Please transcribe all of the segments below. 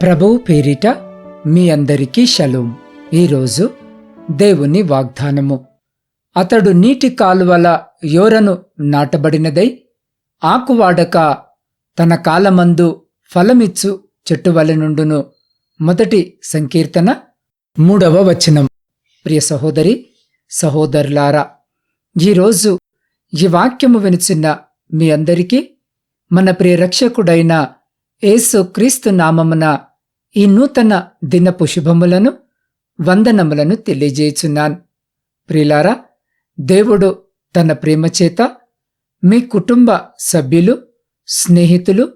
ప్రభువు పేరిట మీ అందరికీ షలోం. ఈరోజు దేవుని వాగ్దానము. అతడు నీటి కాలువల యోరను నాటబడినదై ఆకువాడక తన కాలమందు ఫలమిచ్చు చెట్టువల నుండును. మొదటి సంకీర్తన మూడవ వచనం. ప్రియ సహోదరి సహోదరులారా ఈరోజు ఈ వాక్యము వినిచిన మీ అందరికీ మన ప్రియ రక్షకుడైన ఏసు క్రీస్తు నామమున ఈ నూతన దినపు శుభములను వందనములను తెలియజేయుచున్నాను. ప్రిలారా దేవుడు తన ప్రేమ చేత మీ కుటుంబ సభ్యులు స్నేహితులు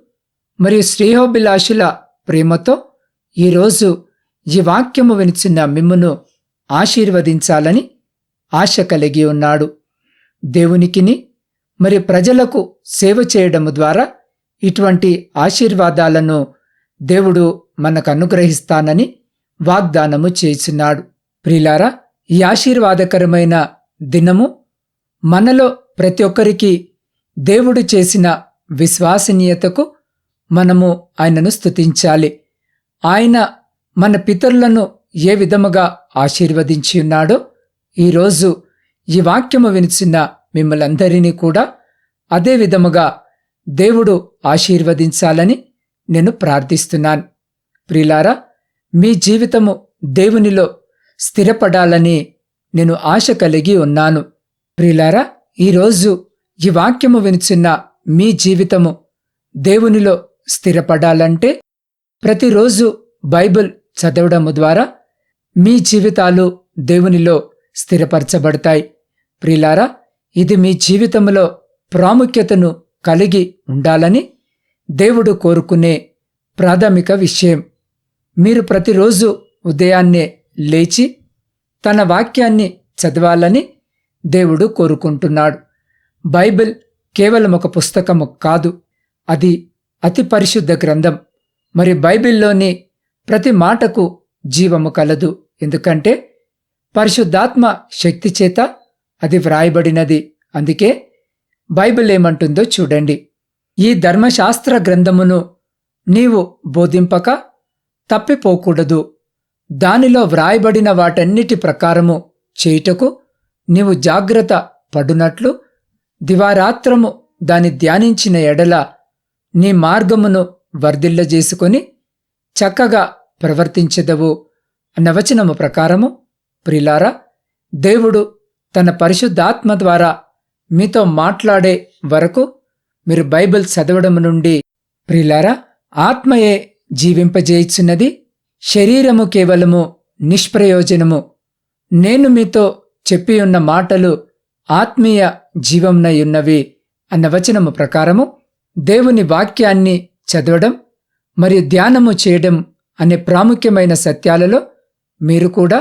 మరియు శ్రేయోభిలాషుల ప్రేమతో ఈరోజు ఈ వాక్యము వినిచిన మిమ్మును ఆశీర్వదించాలని ఆశ కలిగి ఉన్నాడు. దేవునికిని మరి ప్రజలకు సేవ చేయడము ద్వారా ఇటువంటి ఆశీర్వాదాలను దేవుడు మనకు అనుగ్రహిస్తానని వాగ్దానము చేసినాడు. ప్రిలారా ఈ ఆశీర్వాదకరమైన దినము మనలో ప్రతి ఒక్కరికి దేవుడు చేసిన విశ్వసనీయతకు మనము ఆయనను స్తుతించాలి. ఆయన మన పితరులను ఏ విధముగా ఆశీర్వదించి ఉన్నాడో ఈరోజు ఈ వాక్యము వినిచిన మిమ్మలందరినీ కూడా అదే విధముగా దేవుడు ఆశీర్వదించాలని నేను ప్రార్థిస్తున్నాను. ప్రిలారా మీ జీవితము దేవునిలో స్థిరపడాలని నేను ఆశ కలిగి ఉన్నాను. ప్రిలారా ఈరోజు ఈ వాక్యము వినిచిన్న మీ జీవితము దేవునిలో స్థిరపడాలంటే ప్రతిరోజు బైబిల్ చదవడము ద్వారా మీ జీవితాలు దేవునిలో స్థిరపరచబడతాయి. ప్రిలారా ఇది మీ జీవితంలో ప్రాముఖ్యతను కలిగి ఉండాలని దేవుడు కోరుకునే ప్రాథమిక విషయం. మీరు ప్రతిరోజు ఉదయాన్నే లేచి తన వాక్యాన్ని చదవాలని దేవుడు కోరుకుంటున్నాడు. బైబిల్ కేవలం ఒక పుస్తకము కాదు అది అతి పరిశుద్ధ గ్రంథం. మరి బైబిల్లోని ప్రతి మాటకు జీవము కలదు. ఎందుకంటే పరిశుద్ధాత్మ శక్తి చేత అది వ్రాయబడినది. అందుకే బైబిల్ ఏమంటుందో చూడండి. ఈ ధర్మశాస్త్ర గ్రంథమును నీవు బోధింపక తప్పిపోకూడదు. దానిలో వ్రాయబడిన వాటన్నిటి ప్రకారము చేయుటకు నీవు జాగ్రత్త పడునట్లు దివారాత్రము దాని ధ్యానించిన ఎడల నీ మార్గమును వర్ధిల్లజేసుకొని చక్కగా ప్రవర్తించెదవు అన్న వచనము ప్రకారము. ప్రిలారా దేవుడు తన పరిశుద్ధాత్మ ద్వారా మీతో మాట్లాడే వరకు మీరు బైబిల్ చదవడం నుండి ప్రిలారా ఆత్మయే జీవింపజేయుచున్నది శరీరము కేవలము నిష్ప్రయోజనము. నేను మీతో చెప్పి ఉన్న మాటలు ఆత్మీయ జీవంనయున్నవి అన్న వచనము ప్రకారము దేవుని వాక్యాన్ని చదవడం మరియు ధ్యానము చేయడం అనే ప్రాముఖ్యమైన సత్యాలలో మీరు కూడా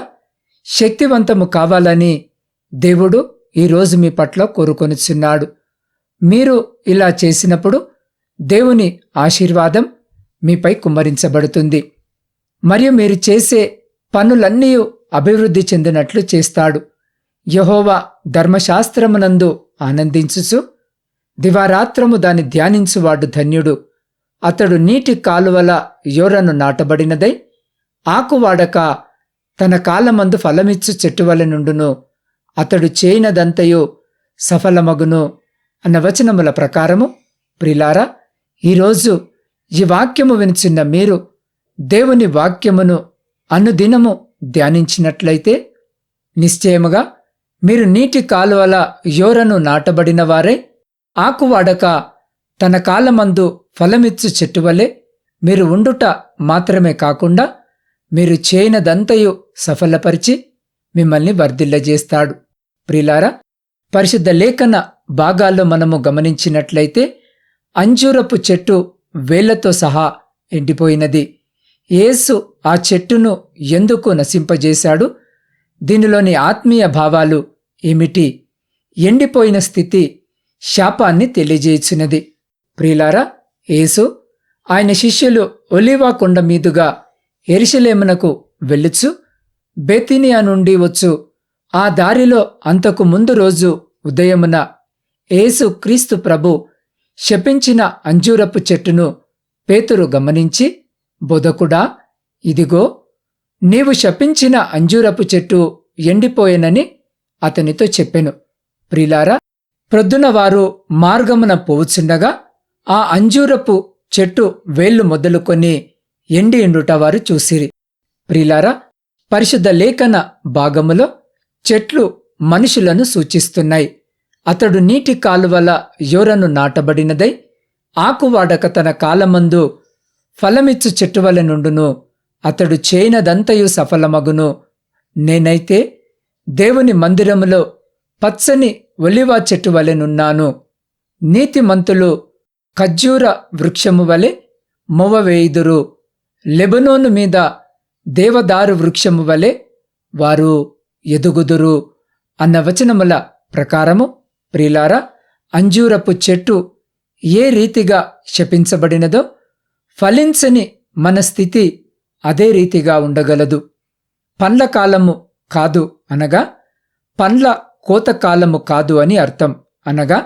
శక్తివంతము కావాలని దేవుడు ఈరోజు మీ పట్ల కోరుకొనిచున్నాడు. మీరు ఇలా చేసినప్పుడు దేవుని ఆశీర్వాదం మీపై కుమ్మరించబడుతుంది. మరియు మీరు చేసే పనులన్నీ అభివృద్ధి చెందినట్లు చేస్తాడు. యహోవా ధర్మశాస్త్రమునందు ఆనందించుచు దివారాత్రము దాన్ని ధ్యానించువాడు ధన్యుడు. అతడు నీటి కాలువల యోరను నాటబడినదై ఆకువాడక తన కాలమందు ఫలమిచ్చు చెట్టువల నుండును. అతడు చేయనదంతయు సఫలమగును. అన్న వచనముల ప్రకారము ప్రిలారా ఈరోజు ఈ వాక్యము వినిచిన్న మీరు దేవుని వాక్యమును అనుదినము ధ్యానించినట్లయితే నిశ్చయముగా మీరు నీటి కాలువల యోరను నాటబడిన వారే ఆకువాడక తన కాలమందు ఫలమిచ్చు చెట్టువలే మీరు ఉండుట మాత్రమే కాకుండా మీరు చేయనదంతయు సఫలపరిచి మిమ్మల్ని వర్ధిల్లజేస్తాడు. ప్రిలారా పరిశుద్ధ లేఖన భాగాల్లో మనము గమనించినట్లయితే అంజూరపు చెట్టు వేళ్ళతో సహా ఎండిపోయినది. యేసు ఆ చెట్టును ఎందుకు నశింపజేశాడు? దీనిలోని ఆత్మీయ భావాలు ఏమిటి? ఎండిపోయిన స్థితి శాపాన్ని తెలియజేయించినది ప్రియులారా యేసు ఆయన శిష్యులు ఒలివా కొండ మీదుగా ఎరిశలేమునకు వెళ్ళుచు బెతినియా నుండి వచ్చు. ఆ దారిలో అంతకు ముందు రోజు ఉదయమున యేసు క్రీస్తు ప్రభు శపించిన అంజూరపు చెట్టును పేతురు గమనించి బొదకుడా ఇదిగో నీవు శపించిన అంజూరపు చెట్టు ఎండిపోయెనని అతనితో చెప్పెను. ప్రిలారా ప్రొద్దున వారు మార్గమున పోవుచుండగా ఆ అంజూరపు చెట్టు వేళ్ళు మొదలుకొని ఎండి ఎండుట వారు చూసిరి. ప్రిలారా పరిశుద్ధ లేఖన భాగములో చెట్లు మనుషులను సూచిస్తున్నాయి. అతడు నీటి కాలువల యోరను నాటబడినదై ఆకువాడక తన కాలమందు ఫలమిచ్చు చెట్టువల నుండును. అతడు చేయనదంతయు సఫలమగును. నేనైతే దేవుని మందిరములో పచ్చని ఒలివా చెట్టు వలెనున్నాను నీతిమంతులు ఖజ్జూర వృక్షము వలె మొవ్వవేయుదురు లెబనోను మీద దేవదారు వృక్షము వలె వారు ఎదుగుదురు అన్న వచనముల ప్రకారము ప్రిలారా అంజూరపు చెట్టు ఏ రీతిగా శపించబడినదో ఫలించని మన స్థితి అదే రీతిగా ఉండగలదు. పండ్ల కాలము కాదు అనగా పండ్ల కోత కాలము కాదు అని అర్థం అనగా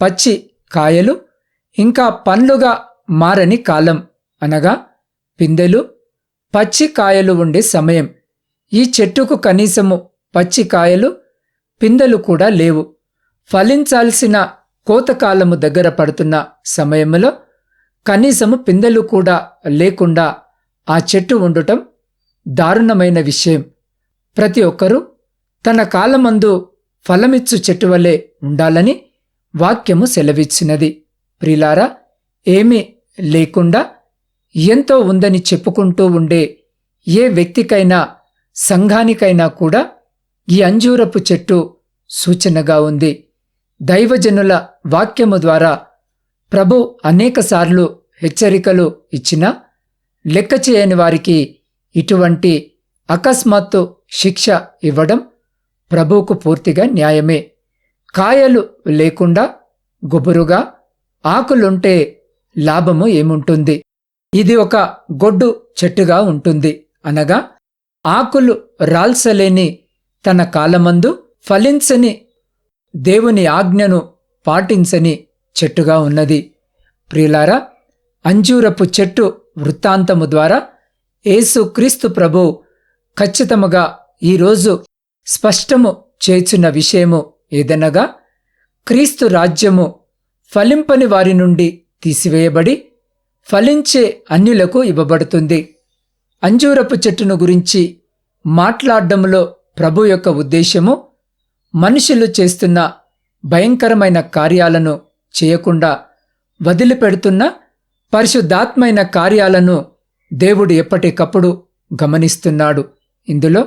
పచ్చి కాయలు ఇంకా పండ్లుగా మారని కాలం అనగా పిందెలు పచ్చి కాయలు ఉండే సమయం. ఈ చెట్టుకు కనీసము పచ్చి కాయలు పిందెలు కూడా లేవు. ఫలించాల్సిన కోతకాలము దగ్గర పడుతున్న సమయంలో కనీసము పిందెలు కూడా లేకుండా ఆ చెట్టు ఉండటం దారుణమైన విషయం. ప్రతి ఒక్కరూ తన కాలమందు ఫలమిచ్చు చెట్టు వలె ఉండాలని వాక్యము సెలవిచ్చినది. ప్రిలారా ఏమీ లేకుండా ఎంతో ఉందని చెప్పుకుంటూ ఉండే ఏ వ్యక్తికైనా సంఘానికైనా కూడా ఈ అంజూరపు చెట్టు సూచనగా ఉంది. దైవజనుల వాక్యము ద్వారా ప్రభు అనేకసార్లు హెచ్చరికలు ఇచ్చినా లెక్క చేయని వారికి ఇటువంటి అకస్మాత్తు శిక్ష ఇవ్వడం ప్రభువుకు పూర్తిగా న్యాయమే. కాయలు లేకుండా గుబురుగా ఆకులుంటే లాభము ఏముంటుంది? ఇది ఒక గొడ్డు చెట్టుగా ఉంటుంది. అనగా ఆకులు రాల్సలేని తన కాలమందు ఫలించని దేవుని ఆజ్ఞను పాటించని చెట్టుగా ఉన్నది. ప్రియులారా అంజూరపు చెట్టు వృత్తాంతము ద్వారా యేసు క్రీస్తు ప్రభు ఖచ్చితముగా ఈరోజు స్పష్టము చేచున్న విషయము ఏదనగా క్రీస్తు రాజ్యము ఫలింపని వారి నుండి తీసివేయబడి ఫలించే అన్యులకు ఇవ్వబడుతుంది. అంజూరపు చెట్టును గురించి మాట్లాడడంలో ప్రభు యొక్క ఉద్దేశము మనుషులు చేస్తున్న భయంకరమైన కార్యాలను చేయకుండా వదిలిపెడుతున్న పరిశుద్ధాత్మైన కార్యాలను దేవుడు ఎప్పటికప్పుడు గమనిస్తున్నాడు. ఇందులో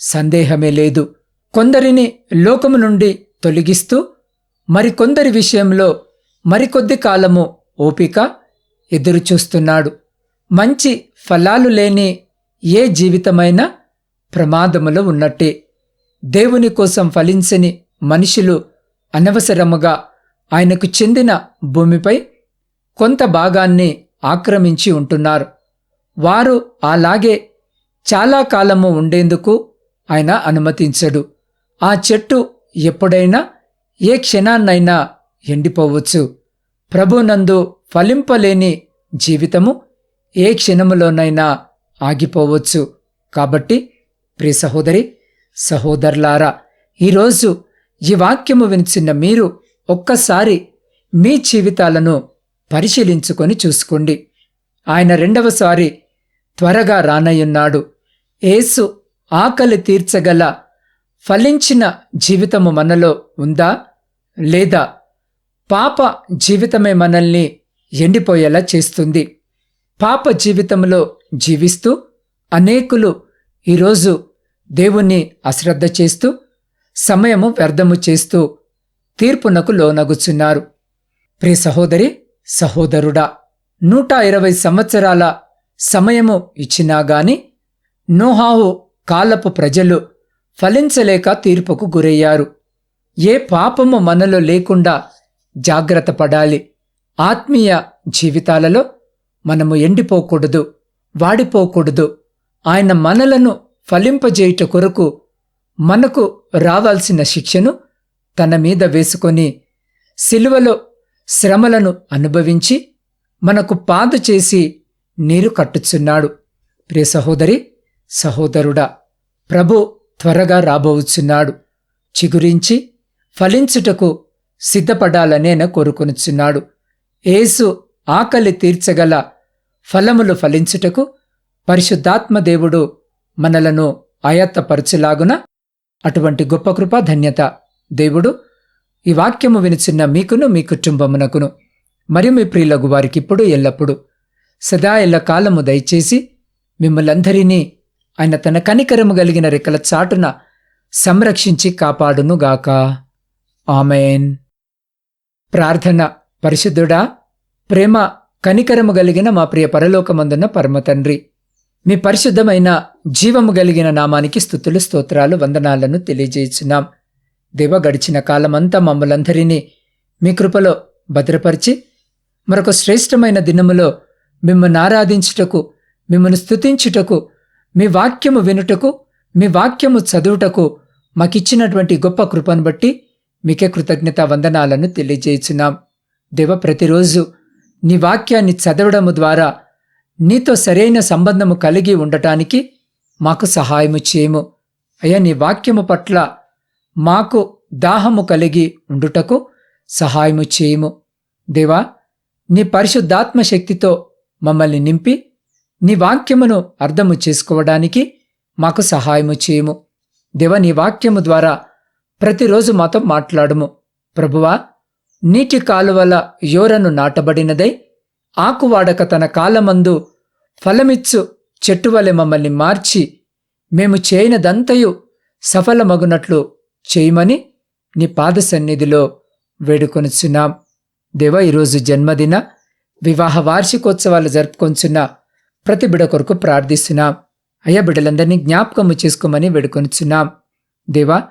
సందేహమే లేదు. కొందరిని లోకము నుండి తొలగిస్తూ మరికొందరి విషయంలో మరికొద్ది కాలము ఓపిక ఎదురుచూస్తున్నాడు. మంచి ఫలాలు లేని ఏ జీవితమైనా ప్రమాదములో ఉన్నట్టే. దేవుని కోసం ఫలించని మనుషులు అనవసరముగా ఆయనకు చెందిన భూమిపై కొంత భాగాన్ని ఆక్రమించి ఉంటున్నారు. వారు అలాగే చాలా కాలము ఉండేందుకు ఆయన అనుమతించడు. ఆ చెట్టు ఎప్పుడైనా ఏ క్షణాన్నైనా ఎండిపోవచ్చు. ప్రభునందు ఫలింపలేని జీవితము ఏ క్షణములోనైనా ఆగిపోవచ్చు. కాబట్టి ప్రియ సహోదరి సహోదరులారా ఈరోజు ఈ వాక్యము వినిచిన మీరు ఒక్కసారి మీ జీవితాలను పరిశీలించుకొని చూసుకోండి. ఆయన రెండవసారి త్వరగా రానయ్యున్నాడు. ఏసు ఆకలి తీర్చగల ఫలించిన జీవితము మనలో ఉందా? లేదా పాప జీవితమే మనల్ని ఎండిపోయేలా చేస్తుంది. పాప జీవితంలో జీవిస్తూ అనేకులు ఈరోజు దేవుణ్ణి అశ్రద్ధ చేస్తూ సమయము వ్యర్థము చేస్తూ తీర్పునకు లోనగుచున్నారు. ప్రి సహోదరి సహోదరుడా నూట ఇరవై సంవత్సరాల సమయము ఇచ్చినా గాని నోహాహు కాలపు ప్రజలు ఫలించలేక తీర్పుకు గురయ్యారు. ఏ పాపము మనలో లేకుండా జాగ్రత్త పడాలి. ఆత్మీయ జీవితాలలో మనము ఎండిపోకూడదు వాడిపోకూడదు. ఆయన మనలను ఫలింపజేయుట కొరకు మనకు రావాల్సిన శిక్షను తన మీద వేసుకొని సిలువలో శ్రమలను అనుభవించి మనకు పాదు చేసి నీరు కట్టుచున్నాడు. ప్రియ సహోదరి సహోదరుడా ప్రభు త్వరగా రాబోవుచున్నాడు చిగురించి ఫలించుటకు సిద్ధపడాలనేన కోరుకొనుచున్నాడు. ఏసు ఆకలి తీర్చగల ఫలములు ఫలించుటకు పరిశుద్ధాత్మదేవుడు మనలను ఆయత్తపరచులాగున అటువంటి గొప్ప కృప ధన్యత దేవుడు ఈ వాక్యము వినిచిన్న మీకును మీ కుటుంబమునకును మరియు మీ ప్రియులగు వారికిప్పుడు ఎల్లప్పుడు సదా ఎల్ల కాలము దయచేసి మిమ్మలందరినీ ఆయన తన కనికరము కలిగిన రెక్కల చాటున సంరక్షించి కాపాడునుగాక. ఆమెన్. ప్రార్థన పరిశుద్ధుడా ప్రేమ కనికరము కలిగిన మా ప్రియ పరలోకమందున్న పరమ తండ్రి మీ పరిశుద్ధమైన జీవము కలిగిన నామానికి స్థుతులు స్తోత్రాలు వందనాలను తెలియజేస్తున్నాం దేవ గడిచిన కాలమంతా మమ్మలందరినీ మీ కృపలో భద్రపరిచి మరొక శ్రేష్టమైన దినములో మిమ్మల్ని ఆరాధించుటకు మిమ్మల్ని స్థుతించుటకు మీ వాక్యము వినుటకు మీ వాక్యము చదువుటకు మాకిచ్చినటువంటి గొప్ప కృపను బట్టి మీకే కృతజ్ఞత వందనాలను తెలియజేస్తున్నాం దేవ ప్రతిరోజు నీ వాక్యాన్ని చదవడము ద్వారా నీతో సరైన సంబంధము కలిగి ఉండటానికి మాకు సహాయము చేయము. అయ్యా నీ వాక్యము పట్ల మాకు దాహము కలిగి ఉండుటకు సహాయము చేయము. దేవా నీ పరిశుద్ధాత్మ శక్తితో మమ్మల్ని నింపి నీ వాక్యమును అర్థము చేసుకోవడానికి మాకు సహాయము చేయము. దేవ నీ వాక్యము ద్వారా ప్రతిరోజు మాతో మాట్లాడుము. ప్రభువా నీటి కాలువల యోరను నాటబడినదై ఆకువాడక తన కాలమందు ఫలమిచ్చు చెట్టువలె మమ్మల్ని మార్చి మేము చేయనదంతయు సఫలమగునట్లు చేయమని నీ పాద సన్నిధిలో వేడుకొనుచున్నాం. దేవ ఈరోజు జన్మదిన వివాహ వార్షికోత్సవాలు జరుపుకొంచున్న ప్రతి బిడ కొరకు ప్రార్థిస్తున్నాం. అయ్యా బిడ్డలందరినీ జ్ఞాపకము చేసుకోమని వేడుకొనుచున్నాం. దేవా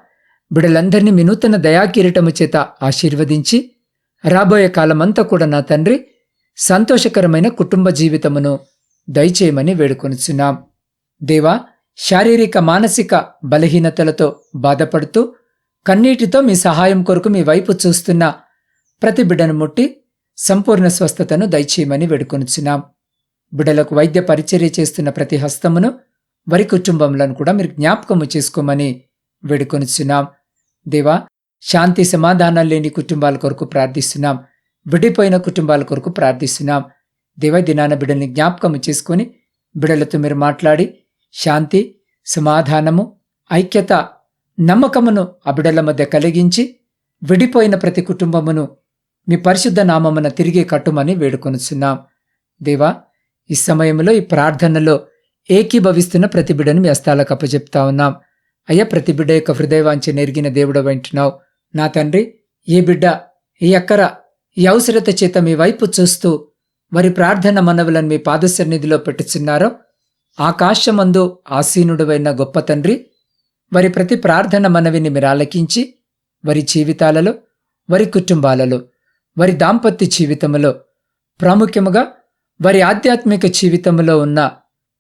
బిడలందరినీ మీ నూతన దయాకిరీటము చేత ఆశీర్వదించి రాబోయే కాలమంతా కూడా నా తండ్రి సంతోషకరమైన కుటుంబ జీవితమును దయచేయమని వేడుకొనిచున్నాం. దేవా శారీరక మానసిక బలహీనతలతో బాధపడుతూ కన్నీటితో మీ సహాయం కొరకు మీ వైపు చూస్తున్న ప్రతి బిడ్డను ముట్టి సంపూర్ణ స్వస్థతను దయచేయమని వేడుకొనిచున్నాం. బిడ్డలకు వైద్య పరిచర్య చేస్తున్న ప్రతి హస్తమును వరి కుటుంబంలను కూడా మీరు జ్ఞాపకము చేసుకోమని వేడుకొనిచున్నాం. దేవా శాంతి సమాధానాలు లేని కుటుంబాల కొరకు ప్రార్థిస్తున్నాం. విడిపోయిన కుటుంబాల కొరకు ప్రార్థిస్తున్నాం. దేవై దినాన బిడ్డల్ని జ్ఞాపకము చేసుకొని బిడలతో మీరు మాట్లాడి శాంతి సమాధానము ఐక్యత నమ్మకమును ఆ బిడల మధ్య కలిగించి విడిపోయిన ప్రతి కుటుంబమును మీ పరిశుద్ధ నామమున తిరిగి కట్టుమని వేడుకొనుచున్నాం. దేవా ఈ సమయంలో ఈ ప్రార్థనలో ఏకీభవిస్తున్న ప్రతి బిడ్డను మీ హస్తాలకు అప్పచెప్తా ఉన్నాం. అయ్యా ప్రతి బిడ్డ యొక్క హృదయవాంచి నెరిగిన దేవుడు వింటున్నావు. నా తండ్రి ఈ బిడ్డ ఈ అక్కర ఈ అవసరత చేత మీ వైపు చూస్తూ వారి ప్రార్థన మనవులను మీ పాదసన్నిధిలో పెట్టుచున్నారో ఆకాశమందు ఆసీనుడువైన గొప్ప తండ్రి వారి ప్రతి ప్రార్థన మనవిని మీరు ఆలకించి వారి జీవితాలలో వారి కుటుంబాలలో వారి దాంపత్య జీవితములో ప్రాముఖ్యముగా వారి ఆధ్యాత్మిక జీవితంలో ఉన్న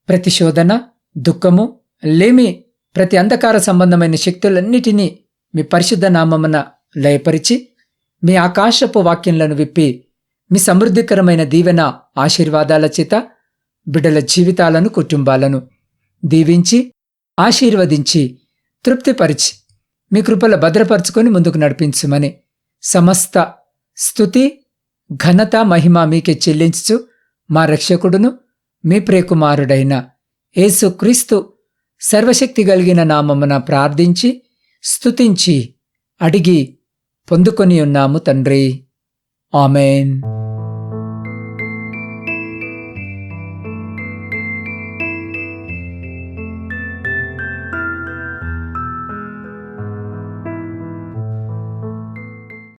ప్రతి శోధన దుఃఖము లేమి ప్రతి అంధకార సంబంధమైన శక్తులన్నిటినీ మీ పరిశుద్ధ నామమున లయపరిచి మీ ఆకాశపు వాక్యంలను విప్పి మీ సమృద్ధికరమైన దీవెన ఆశీర్వాదాల చేత బిడ్డల జీవితాలను కుటుంబాలను దీవించి ఆశీర్వదించి తృప్తిపరిచి మీ కృపల భద్రపరుచుకొని ముందుకు నడిపించుమని సమస్త స్థుతి ఘనత మహిమ మీకే చెల్లించుచు మా రక్షకుడును మీ ప్రియకుమారుడైన యేసుక్రీస్తు సర్వశక్తి కలిగిన నామమున ప్రార్థించి స్తుతించి అడిగి పొందుకొని ఉన్నాము తండ్రి. ఆమెన్.